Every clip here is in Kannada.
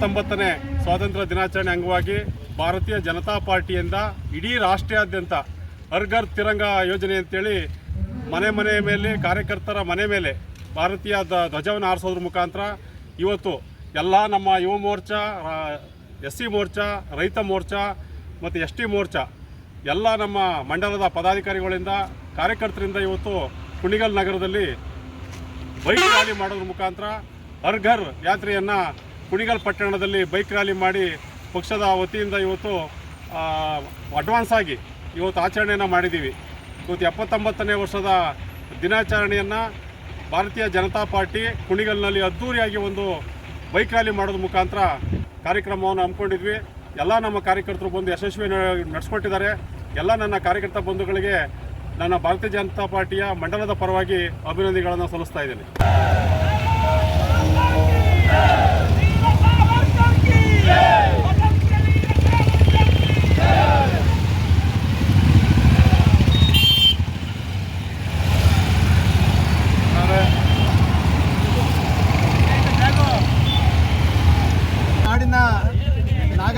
ಎಪ್ಪತ್ತೊಂಬತ್ತನೇ ಸ್ವಾತಂತ್ರ್ಯ ದಿನಾಚರಣೆ ಅಂಗವಾಗಿ ಭಾರತೀಯ ಜನತಾ ಪಾರ್ಟಿಯಿಂದ ಇಡೀ ರಾಷ್ಟ್ರಾದ್ಯಂತ ಹರ್ಘರ್ ತಿರಂಗ ಯೋಜನೆ ಅಂತೇಳಿ ಮನೆ ಮನೆ ಮೇಲೆ, ಕಾರ್ಯಕರ್ತರ ಮನೆ ಮೇಲೆ ಭಾರತೀಯ ಧ್ವ- ಧ್ವಜವನ್ನು ಆರಿಸೋದ್ರ ಮುಖಾಂತರ ಇವತ್ತು ಎಲ್ಲ ನಮ್ಮ ಯುವ ಮೋರ್ಚಾ ಎಸ್ ಸಿ ಮೋರ್ಚಾ, ರೈತ ಮೋರ್ಚಾ ಮತ್ತು ಎಸ್ ಟಿ ಮೋರ್ಚಾ, ಎಲ್ಲ ನಮ್ಮ ಮಂಡಲದ ಪದಾಧಿಕಾರಿಗಳಿಂದ, ಕಾರ್ಯಕರ್ತರಿಂದ ಇವತ್ತು ಕುಣಿಗಲ್ ನಗರದಲ್ಲಿ ಬೈಕ್ ರ್ಯಾಲಿ ಮಾಡೋದ್ರ ಮುಖಾಂತರ ಹರ್ಘರ್ ಯಾತ್ರೆಯನ್ನು ಕುಣಿಗಲ್ ಪಟ್ಟಣದಲ್ಲಿ ಬೈಕ್ ರ್ಯಾಲಿ ಮಾಡಿ ಪಕ್ಷದ ವತಿಯಿಂದ ಇವತ್ತು ಅಡ್ವಾನ್ಸ್ ಆಗಿ ಇವತ್ತು ಆಚರಣೆಯನ್ನು ಮಾಡಿದ್ದೀವಿ. ಇವತ್ತು ಎಪ್ಪತ್ತೊಂಬತ್ತನೇ ವರ್ಷದ ದಿನಾಚರಣೆಯನ್ನು ಭಾರತೀಯ ಜನತಾ ಪಾರ್ಟಿ ಕುಣಿಗಲ್ನಲ್ಲಿ ಅದ್ಧೂರಿಯಾಗಿ ಒಂದು ಬೈಕ್ ರ್ಯಾಲಿ ಮಾಡೋದ್ರ ಮುಖಾಂತರ ಕಾರ್ಯಕ್ರಮವನ್ನು ಹಮ್ಮಿಕೊಂಡಿದ್ವಿ. ಎಲ್ಲ ನಮ್ಮ ಕಾರ್ಯಕರ್ತರು ಬಂದು ಯಶಸ್ವಿ ನಡೆಸ್ಕೊಟ್ಟಿದ್ದಾರೆ. ಎಲ್ಲ ನನ್ನ ಕಾರ್ಯಕರ್ತ ಬಂಧುಗಳಿಗೆ ನನ್ನ ಭಾರತೀಯ ಜನತಾ ಪಾರ್ಟಿಯ ಮಂಡಲದ ಪರವಾಗಿ ಅಭಿನಂದನೆಗಳನ್ನು ಸಲ್ಲಿಸ್ತಾ ಇದ್ದೇನೆ.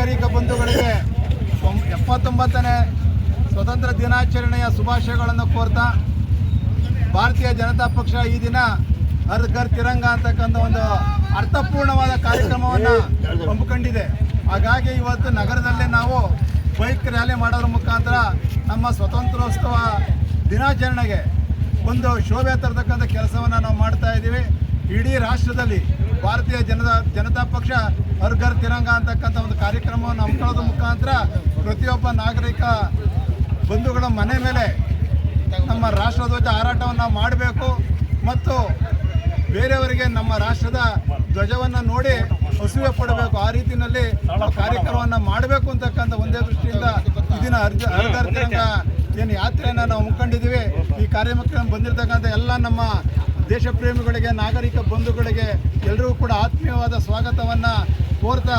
ನಾಗರಿಕ ಬಂಧುಗಳಿಗೆ ಎಪ್ಪತ್ತೊಂಬತ್ತನೇ ಸ್ವತಂತ್ರ ದಿನಾಚರಣೆಯ ಶುಭಾಶಯಗಳನ್ನು ಕೋರ್ತಾ ಭಾರತೀಯ ಜನತಾ ಪಕ್ಷ ಈ ದಿನ ಹರ್ ಘರ್ ತಿರಂಗ ಅಂತಕ್ಕಂಥ ಒಂದು ಅರ್ಥಪೂರ್ಣವಾದ ಕಾರ್ಯಕ್ರಮವನ್ನು ಹಮ್ಮಿಕೊಂಡಿದೆ. ಹಾಗಾಗಿ ಇವತ್ತು ನಗರದಲ್ಲೇ ನಾವು ಬೈಕ್ ರ್ಯಾಲಿ ಮಾಡೋದ್ರ ಮುಖಾಂತರ ನಮ್ಮ ಸ್ವತಂತ್ರೋತ್ಸವ ದಿನಾಚರಣೆಗೆ ಒಂದು ಶೋಭೆ ತರತಕ್ಕಂಥ ಕೆಲಸವನ್ನು ನಾವು ಮಾಡ್ತಾ ಇದ್ದೀವಿ. ಇಡೀ ರಾಷ್ಟ್ರದಲ್ಲಿ ಭಾರತೀಯ ಜನತಾ ಜನತಾ ಪಕ್ಷ ಹರ್ ಘರ್ ತಿರಂಗ ಅಂತಕ್ಕಂಥ ಒಂದು ಕಾರ್ಯಕ್ರಮವನ್ನು ಹಮ್ಮಿಕೊಳ್ಳೋದ್ರ ಮುಖಾಂತರ ಪ್ರತಿಯೊಬ್ಬ ನಾಗರಿಕ ಬಂಧುಗಳ ಮನೆ ಮೇಲೆ ನಮ್ಮ ರಾಷ್ಟ್ರಧ್ವಜ ಹಾರಾಟವನ್ನು ಮಾಡಬೇಕು ಮತ್ತು ಬೇರೆಯವರಿಗೆ ನಮ್ಮ ರಾಷ್ಟ್ರದ ಧ್ವಜವನ್ನು ನೋಡಿ ಹಸುವೆ ಪಡಬೇಕು. ಆ ರೀತಿಯಲ್ಲಿ ಕಾರ್ಯಕ್ರಮವನ್ನು ಮಾಡಬೇಕು ಅಂತಕ್ಕಂಥ ಒಂದೇ ದೃಷ್ಟಿಯಿಂದ ಇದನ್ನ ಅರ್ಜ ಹರ್ಘರ್ ತಿರಂಗ ಏನು ಯಾತ್ರೆಯನ್ನು ನಾವು ಹಮ್ಮಿಕೊಂಡಿದ್ದೀವಿ. ಈ ಕಾರ್ಯಕ್ರಮ ಬಂದಿರತಕ್ಕಂಥ ಎಲ್ಲ ನಮ್ಮ ದೇಶ ಪ್ರೇಮಿಗಳಿಗೆ ನಾಗರಿಕ ಬಂಧುಗಳಿಗೆ ಎಲ್ಲರಿಗೂ ಕೂಡ ಆತ್ಮೀಯವಾದ ಸ್ವಾಗತವನ್ನು ಕೋರ್ತಾ